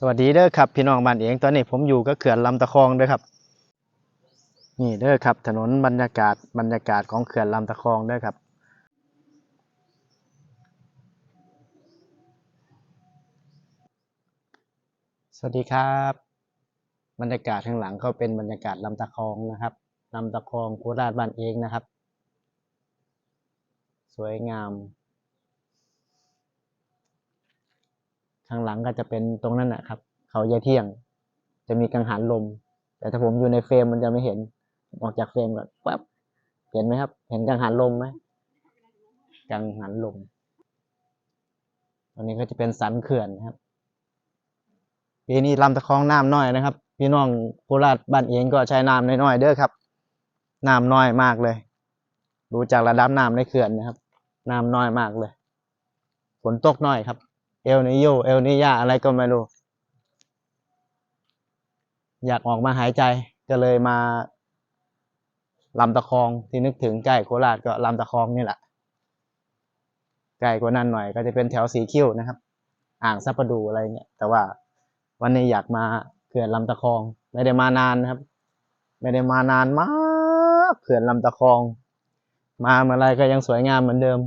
สวัสดีเด้อครับพี่น้องบ้านเองตอนนี้ผมอยู่ก็เขื่อนลำตะคองเด้อครับ นี่เด้อครับ ถนนบรรยากาศบรรยากาศของเขื่อนลำตะคองเด้อครับ สวัสดีครับ บรรยากาศข้างหลังก็เป็นบรรยากาศลำตะคองนะครับลำตะคองโคราชบ้านเองนะครับ สวยงาม ข้างหลังก็จะเป็นตรงนั้นนะครับ เขายายเที่ยง จะมีกังหันลม แต่ถ้าผมอยู่ในเฟรมมันจะไม่เห็น ออกจากเฟรมก่อนปั๊บเห็นไหมครับ เห็นกังหันลมไหมกังหันลมตรงนี้ก็จะเป็นสันเขื่อนนะครับปีนี้ลำตะคองน้ำน้อยนะครับ พี่น้องโคราชบ้านเองก็ใช้น้ำน้อยๆเด้อครับน้ำน้อยมากเลย ดูจากระดับน้ำในเขื่อนนะครับน้ำน้อยมากเลย ฝนตกน้อยครับ เอลนิโยเอลนิยาอะไรก็ไม่รู้ อยากออกมาหายใจก็เลยมาลำตะคองที่นึกถึงใกล้โคราชก็ลำตะคองนี่แหละใกล้กว่านั้นหน่อยก็จะเป็นแถวสีคิ้วนะครับ อ่างซับปะดูอะไรเงี้ยแต่ว่าวันนี้อยากมาเขื่อนลำตะคอง ไม่ได้มานานนะครับ ไม่ได้มานานมากเขื่อนลำตะคอง มาเมื่อไรก็ยังสวยงามเหมือนเดิม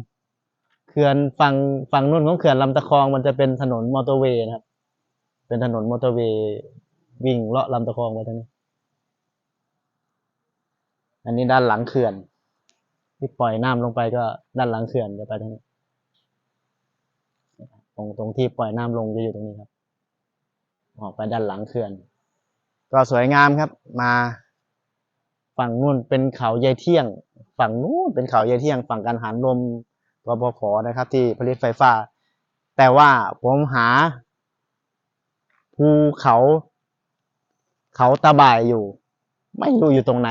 เขื่อนฝั่งฝั่งนู้นของเขื่อนลำตะคองมันจะเป็นถนนมอเตอร์เวย์นะครับ เป็นถนนมอเตอร์เวย์วิ่งเลาะลำตะคองไปทางนี้ อันนี้ด้านหลังเขื่อน ที่ปล่อยน้ำลงไปก็ด้านหลังเขื่อนจะไปทางนี้ ตรงตรงที่ปล่อยน้ำลงจะอยู่ตรงนี้ครับ ออกไปด้านหลังเขื่อน ก็สวยงามครับ มาฝั่งนู้นเป็นเขายายเที่ยง ฝั่งนู้นเป็นเขายายเที่ยง ฝั่งกันหารลม กบขนะครับ ที่ผลิตไฟฟ้า แต่ว่าผมหา ภูเขา เขาตะบ่ายอยู่ ไม่รู้อยู่ตรงไหน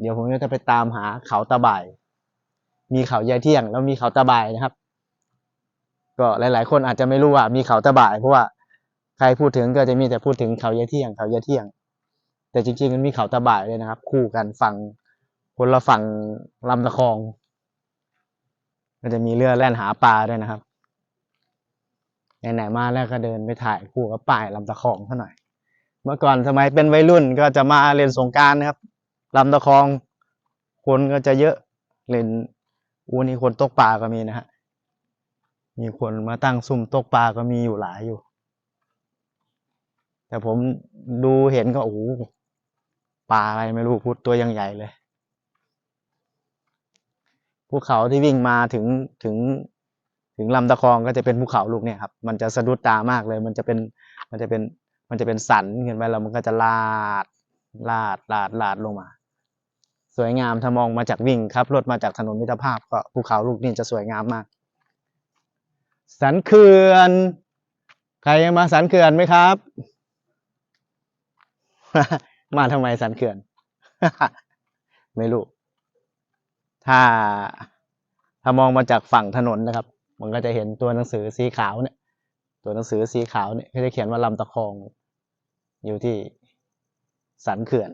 เดี๋ยวผมจะไปตามหาเขาตะบ่าย มีเขายายเที่ยง แล้วมีเขาตะบ่ายนะครับ ก็หลาย ๆ คนอาจจะไม่รู้ว่า มีเขาตะบ่ายเพราะว่าใครพูดถึงก็จะมีแต่พูดถึงเขายายเที่ยง เขายายเที่ยง แต่จริง ๆ มันมีเขาตะบ่ายเลยนะครับ คู่กันฝั่งคนละฝั่งลำตะคอง ก็จะมีเรือแล่นหาปลาด้วยนะครับไหนๆมาแล้วก็เดินไปถ่ายคู่กับป่ายลำตะคองซะหน่อย เมื่อก่อนสมัยเป็นวัยรุ่นก็จะมาเล่นสงการนะครับลำตะคองคนก็จะเยอะเล่นอูนี่คนตกปลาก็มีนะฮะมีคนมาตั้งซุ่มตกปลาก็มีอยู่หลายอยู่ แต่ผมดูเห็นก็โอ้ปลาอะไรไม่รู้พุดตัวยังใหญ่เลย ภูเขาที่วิ่งมาถึงถึงถึงลำตะคองก็จะเป็นภูเขาลูกเนี่ยครับมันจะสะดุดตามากเลย มันจะเป็นมันจะเป็นมันจะเป็นสันขึ้นไปแล้วมันก็จะลาดลาดลาดลาดลงมา สวยงามถ้ามองมาจากวิ่งครับรถมาจากถนนมิตรภาพก็ภูเขาลูกนี้จะสวยงามมาก สันเขื่อน ใครยังมาสันเขื่อนไหมครับ มาทำไมสันเขื่อน ไม่รู้ ถ้าถ้ามองมาจากฝั่งถนนนะครับ มันก็จะเห็นตัวหนังสือสีขาวเนี่ย ตัวหนังสือสีขาวเนี่ยเขาจะเขียนว่าลำตะคอง อยู่ที่สันเขื่อน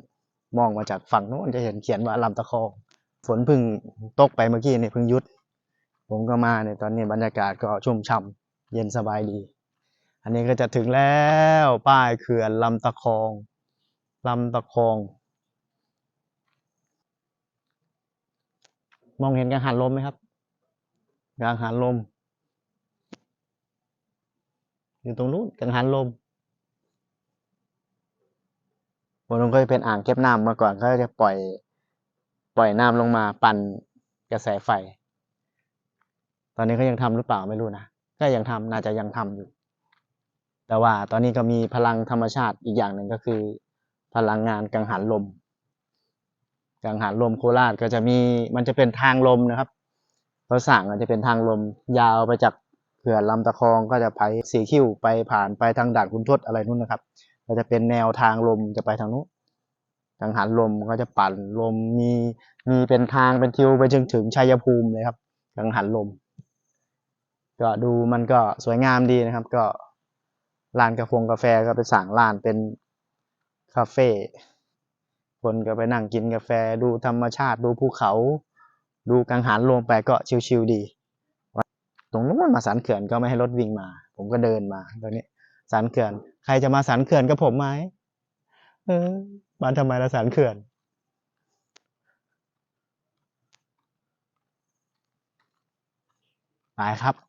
มองมาจากฝั่งโน้นจะเห็นเขียนว่าลำตะคอง ฝนเพึ่งตกไปเมื่อกี้เนี่ยเพึ่งยุด ผมก็มาเนี่ยตอนนี้บรรยากาศก็ชุ่มฉ่ำเย็นสบายดี อันนี้ก็จะถึงแล้วป้ายเขื่อนลำตะคองลำตะคอง มองเห็นกังหันลมไหมครับกังหันลม อยู่ตรงนู้นกังหันลมบนนั้นก็จะเป็นอ่างเก็บน้ำมาก่อนเขาจะปล่อย ปล่อยน้ำลงมาปั่นกระแสไฟ ตอนนี้เขายังทำหรือเปล่าไม่รู้นะก็ยังทำน่าจะยังทำอยู่ แต่ว่าตอนนี้ก็มีพลังธรรมชาติอีกอย่างหนึ่งก็คือ พลังงานกังหันลม กังหันลมโคราชก็จะมีมันจะเป็นทางลมนะครับเขาสั่งมันจะเป็นทางลมยาวไปจากเขื่อนลำตะคองก็จะไปสีคิ้วไปผ่านไปทางด่านคุณทศอะไรนู่นนะครับก็จะเป็นแนวทางลมจะไปทางนู้นกังหันลมก็จะปั่นลมมีมีเป็นทางเป็นทิวไปจนถึงชัยภูมิเลยครับกังหันลม ก็ดูมันก็สวยงามดีนะครับ ก็ร้านกาแฟกาแฟก็ไปสั่งร้านเป็นคาเฟ่ คนก็ไปนั่งกินกาแฟดูธรรมชาติดูภูเขา ดูกังหันรวมไปก็ชิลๆดีตรงนู้นมาสันเขื่อนก็ไม่ให้รถวิ่งมา ผมก็เดินมาตอนนี้สันเขื่อน ใครจะมาสันเขื่อนกับผมไหมเออมาทำไมละสันเขื่อนไปครับ